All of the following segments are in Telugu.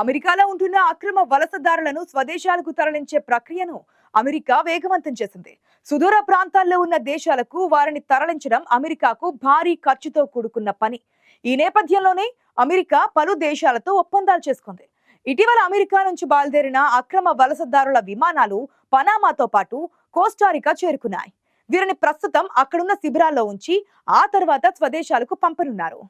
అమెరికాలో ఉంటున్న అక్రమ వలసదారులను స్వదేశాలకు తరలించే ప్రక్రియను అమెరికా వేగవంతం చేసింది. సుదూర ప్రాంతాల్లో ఉన్న దేశాలకు వారిని తరలించడం అమెరికాకు భారీ ఖర్చుతో కూడుకున్న పని. ఈ నేపథ్యంలోనే అమెరికా పలు దేశాలతో ఒప్పందాలు చేసుకుంది. ఇటీవల అమెరికా నుంచి బయలుదేరిన అక్రమ వలసదారుల విమానాలు పనామాతో పాటు కోస్టారికా చేరుకున్నాయి. వీరిని ప్రస్తుతం అక్కడున్న శిబిరాల్లో ఉంచి ఆ తర్వాత స్వదేశాలకు పంపనున్నారు.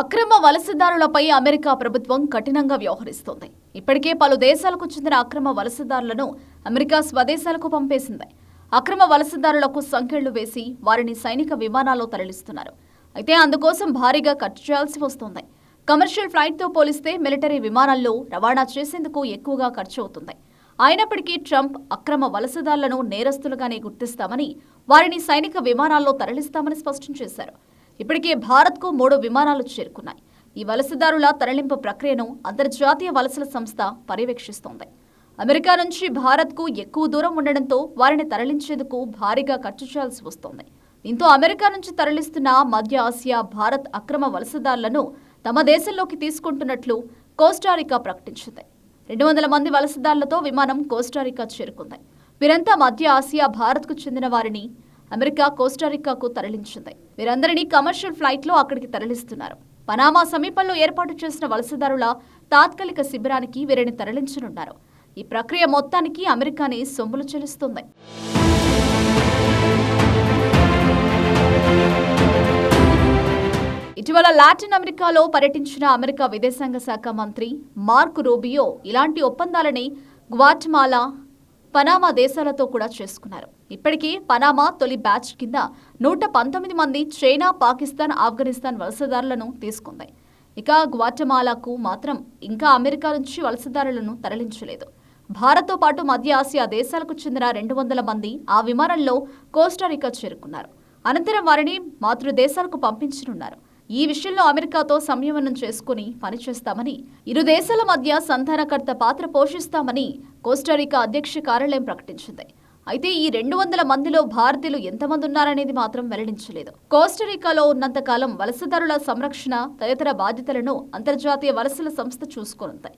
అక్రమ వలసదారులపై అమెరికా ప్రభుత్వం కఠినంగా వ్యవహరిస్తోంది. ఇప్పటికే పలు దేశాలకు చెందిన అక్రమ వలసదారులను అమెరికా స్వదేశాలకు పంపేసింది. అక్రమ వలసదారులకు సంఖ్యలు వేసి వారిని సైనిక విమానాల్లో తరలిస్తున్నారు. అయితే అందుకోసం భారీగా ఖర్చు చేయాల్సి వస్తోంది. కమర్షియల్ ఫ్లైట్తో పోలిస్తే మిలిటరీ విమానాల్లో రవాణా చేసేందుకు ఎక్కువగా ఖర్చు అవుతుంది. అయినప్పటికీ ట్రంప్ అక్రమ వలసదారులను నేరస్తులుగానే గుర్తిస్తామని వారిని సైనిక విమానాల్లో తరలిస్తామని స్పష్టం చేశారు. ఇప్పటికే భారత్కు మూడు విమానాలు చేరుకున్నాయి. ఈ వలసదారుల తరలింపు ప్రక్రియను అంతర్జాతీయ వలసల సంస్థ పర్యవేక్షిస్తోంది. అమెరికా నుంచి భారత్కు ఎక్కువ దూరం ఉండడంతో వారిని తరలించేందుకు భారీగా ఖర్చు చేయాల్సి వస్తోంది. దీంతో అమెరికా నుంచి తరలిస్తున్న మధ్య ఆసియా భారత్ అక్రమ వలసదారులను తమ దేశంలోకి తీసుకుంటున్నట్లు కోస్టారికా ప్రకటించింది. రెండు వందల మంది వలసదారులతో విమానం కోస్టారికా చేరుకుంది. వీరంతా మధ్య ఆసియా భారత్కు చెందిన వారిని అమెరికా కోస్టారికాకు తరలించింది. వీరందరినీ కమర్షియల్ ఫ్లైట్లో అక్కడికి తరలిస్తున్నారు. పనామా సమీపంలో ఏర్పాటు చేసిన వలసదారుల తాత్కాలిక శిబిరానికి వీరిని తరలించనున్నారు. ఈ ప్రక్రియ మొత్తానికి అమెరికానే సొమ్ములు చెల్లిస్తుంది. ఇటీవల లాటిన్ అమెరికాలో పర్యటించిన అమెరికా విదేశాంగ శాఖ మంత్రి మార్క్ రూబియో ఇలాంటి ఒప్పందాలని గ్వాటమాలా పనామా దేశాలతో కూడా చేసుకున్నారు. ఇప్పటికీ పనామా తొలి బ్యాచ్ కింద నూట పంతొమ్మిది మంది చైనా పాకిస్తాన్ ఆఫ్ఘనిస్తాన్ వలసదారులను తీసుకుంది. ఇక గ్వాటమాలాకు మాత్రం ఇంకా అమెరికా నుంచి వలసదారులను తరలించలేదు. భారత్తో పాటు మధ్య ఆసియా దేశాలకు చెందిన రెండు వందల మంది ఆ విమానంలో కోస్టారికా చేరుకున్నారు. అనంతరం వారిని మాతృదేశాలకు పంపించనున్నారు. ఈ విషయంలో అమెరికాతో సంయమనం చేసుకుని పనిచేస్తామని ఇరు దేశాల మధ్య సంధానకర్త పాత్ర పోషిస్తామని కోస్టారికా అధ్యక్ష కార్యాలయం ప్రకటించింది. అయితే ఈ రెండు వందల మందిలో భారతీయులు ఎంతమంది ఉన్నారనేది మాత్రం వెల్లడించలేదు. కోస్టరికాలో ఉన్నంతకాలం వలసదారుల సంరక్షణ తదితర బాధ్యతలను అంతర్జాతీయ వలసల సంస్థ చూసుకోనుంది.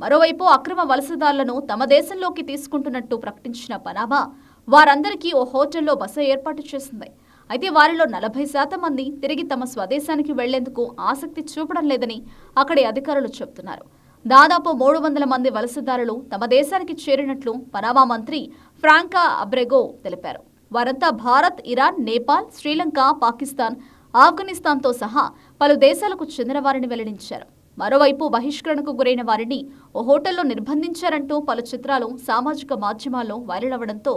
మరోవైపు అక్రమ వలసదారులను తమ దేశంలోకి తీసుకుంటున్నట్టు ప్రకటించిన పనామా వారందరికీ ఓ హోటల్లో బస ఏర్పాటు చేసింది. అయితే వారిలో నలభై శాతం మంది తిరిగి తమ స్వదేశానికి వెళ్ళేందుకు ఆసక్తి చూపడం లేదని అక్కడి అధికారులు చెబుతున్నారు. దాదాపు మూడు వందల మంది వలసదారులు తమ దేశానికి చేరినట్లు పనామా మంత్రి ఫ్రాంకా అబ్రెగో తెలిపారు. వారంతా భారత్ ఇరాన్ నేపాల్ శ్రీలంక పాకిస్తాన్ ఆఫ్ఘనిస్తాన్తో సహా పలు దేశాలకు చెందిన వారిని వెల్లడించారు. మరోవైపు బహిష్కరణకు గురైన వారిని ఓ హోటల్లో నిర్బంధించారంటూ పలు చిత్రాలు సామాజిక మాధ్యమాల్లో వైరల్ అవ్వడంతో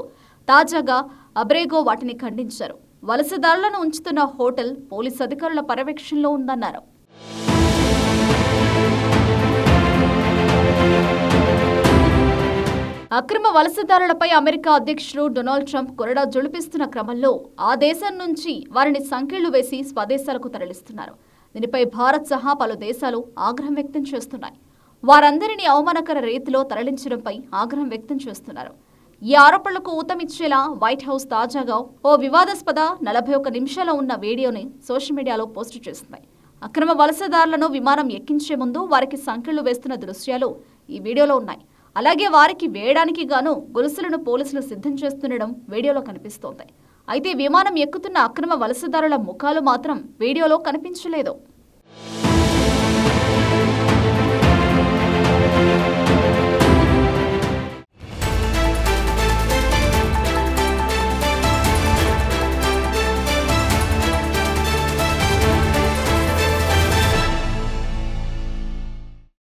తాజాగా అబ్రేగో వాటిని ఖండించారు. వలసదారులను ఉంచుతున్న హోటల్ పోలీసు అధికారుల పర్యవేక్షణలో ఉందన్నారు. అక్రమ వలసదారులపై అమెరికా అధ్యక్షుడు డొనాల్డ్ ట్రంప్ కొరడా జుడిపిస్తున్న క్రమంలో ఆ దేశం నుంచి వారిని సంఖ్యలు వేసి స్వదేశాలకు తరలిస్తున్నారు. దీనిపై భారత్ సహా పలు దేశాలు ఆగ్రహం వ్యక్తం చేస్తున్నాయి. వారందరినీ అవమానకర రీతిలో తరలించడంపై ఆగ్రహం వ్యక్తం చేస్తున్నారు. ఈ ఆరోపణలకు ఊతమిచ్చేలా వైట్ హౌస్ తాజాగా ఓ వివాదాస్పద నలభై ఒక్క నిమిషాల ఉన్న వీడియోని సోషల్ మీడియాలో పోస్టు చేసింది. అక్రమ వలసదారులను విమానం ఎక్కించే ముందు వారికి సంఖ్యలు వేస్తున్న దృశ్యాలు ఈ వీడియోలో ఉన్నాయి. అలాగే వారికి వేయడానికి గాను గొలుసులను పోలీసులు సిద్ధం చేస్తుండడం వీడియోలో కనిపిస్తోంది. అయితే విమానం ఎక్కుతున్న అక్రమ వలసదారుల ముఖాలు మాత్రం వీడియోలో కనిపించలేదు.